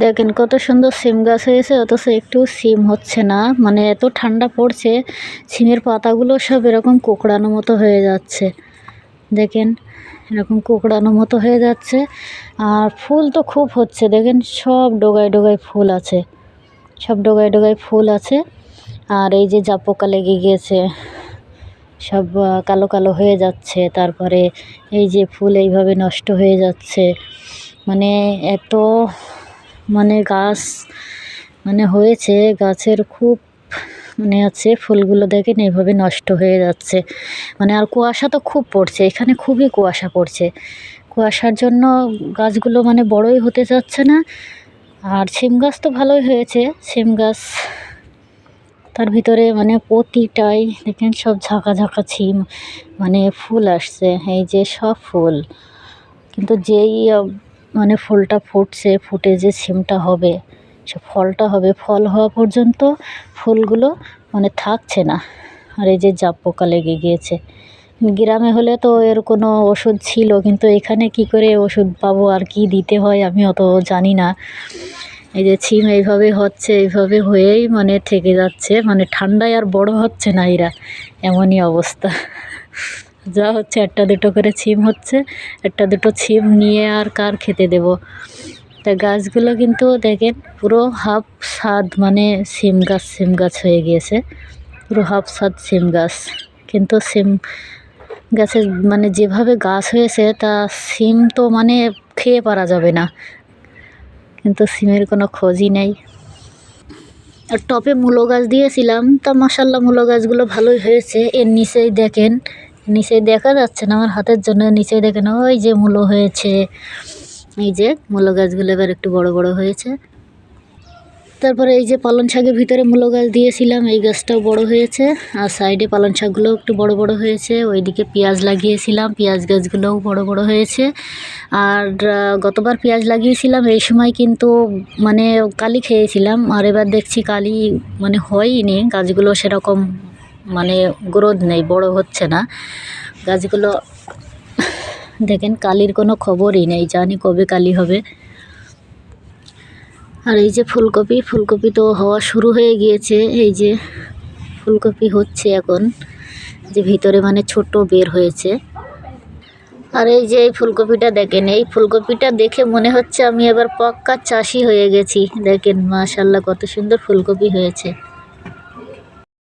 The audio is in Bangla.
দেখেন কত সুন্দর সিম গাছ হয়েছে, অথচ একটু সিম হচ্ছে না। মানে এত ঠান্ডা পড়ছে, সিমের পাতাগুলো সব এরকম কোকড়ানো মতো হয়ে যাচ্ছে। দেখেন, এরকম কোকড়ানো মতো হয়ে যাচ্ছে। আর ফুল তো খুব হচ্ছে, দেখেন সব ডোগায় ডোগায় ফুল আছে। সব ডোগায় ডোগায় ফুল আছে। আর এই যে জাপোকা লেগে গিয়েছে, সব কালো কালো হয়ে যাচ্ছে। তারপরে এই যে ফুল এইভাবে নষ্ট হয়ে যাচ্ছে। মানে এত মানে গাছ মানে হয়েছে, গাছের খুব মানে আছে, ফুলগুলো দেখেন এইভাবে নষ্ট হয়ে যাচ্ছে। মানে আর কুয়াশা তো খুব পড়ছে, এখানে খুবই কুয়াশা পড়ছে। কুয়াশার জন্য গাছগুলো মানে বড়ই হতে চাচ্ছে না। আর সিম গাছ তো ভালোই হয়েছে সিম গাছ তার ভিতরে মানে প্রতিটাই দেখেন সব ঝাঁকা ঝাঁকা ছিম মানে ফুল আসছে, এই যে সব ফুল। কিন্তু যেই মানে ফুলটা ফুটছে, ফুটে যে সিমটা হবে, সে ফলটা হবে, ফল হওয়া পর্যন্ত ফুলগুলো মানে থাকছে না। আর এই যে জাপ পোকা লেগে গিয়েছে। গ্রামে হলে তো এর কোনো ওষুধ ছিল, কিন্তু এখানে কি করে ওষুধ পাবো, আর কি দিতে হয় আমি অত জানি না। এই যে ছিম এইভাবে হচ্ছে, এইভাবে হয়েই মানে থেকে যাচ্ছে মানে ঠান্ডায় আর বড় হচ্ছে না এরা। এমনই অবস্থা। যা হচ্ছে, একটা দুটো করে ছিম হচ্ছে, একটা দুটো ছিম নিয়ে আর কার খেতে দেব? তা গাছগুলো কিন্তু দেখেন, পুরো হাফ স্বাদ মানে সিম গাছ সিম গাছ হয়ে গিয়েছে। পুরো হাফ স্বাদ সিম গাছ। কিন্তু সিম গাছের মানে যেভাবে গাছ হয়েছে, তা সিম তো মানে খেয়ে পারা যাবে না। কিন্তু সিমের কোনো খোঁজই নেই। আর টপে মূলো গাছ দিয়েছিলাম, তা মাসাল্লাহ মূলো গাছগুলো ভালোই হয়েছে। এর নিচেই দেখেন নিচেই দেখা যাচ্ছে না, আমার হাতের জন্য নিচেই দেখেন ওই যে মূলো হয়েছে। এই যে মূলো গাছগুলো এবার একটু বড় বড় হয়েছে। তারপরে এই যে পালং শাকের ভিতরে মূলো গাছ দিয়েছিলাম, এই গাছটাও বড় হয়েছে। আর সাইডে পালং শাকগুলোও একটু বড় বড় হয়েছে, ওইদিকে পেঁয়াজ লাগিয়েছিলাম, পেঁয়াজ গাছগুলোও বড় বড় হয়েছে। আর গতবার পেঁয়াজ লাগিয়েছিলাম, এই সময় কিন্তু মানে কালি খেয়েছিলাম, আর এবার দেখছি কালি মানে হয়ইনি গাছগুলো সেরকম মানে গ্রোথ নেই, বড় হচ্ছে না। গাছগুলো, দেখেন, কালির কোনো খবরই নেই, জানি কবে কালি হবে। আর এই যে ফুলকপি ফুলকপি তো হওয়া শুরু হয়ে গিয়েছে, এই যে ফুলকপি হচ্ছে এখন, যে ভিতরে মানে ছোট বের হয়েছে। আর এই যে এই ফুলকপিটা দেখেন, এই ফুলকপিটা দেখে মনে হচ্ছে আমি এবার পক্কা চাষি হয়ে গেছি। দেখেন মাশাল্লাহ কত সুন্দর ফুলকপি হয়েছে।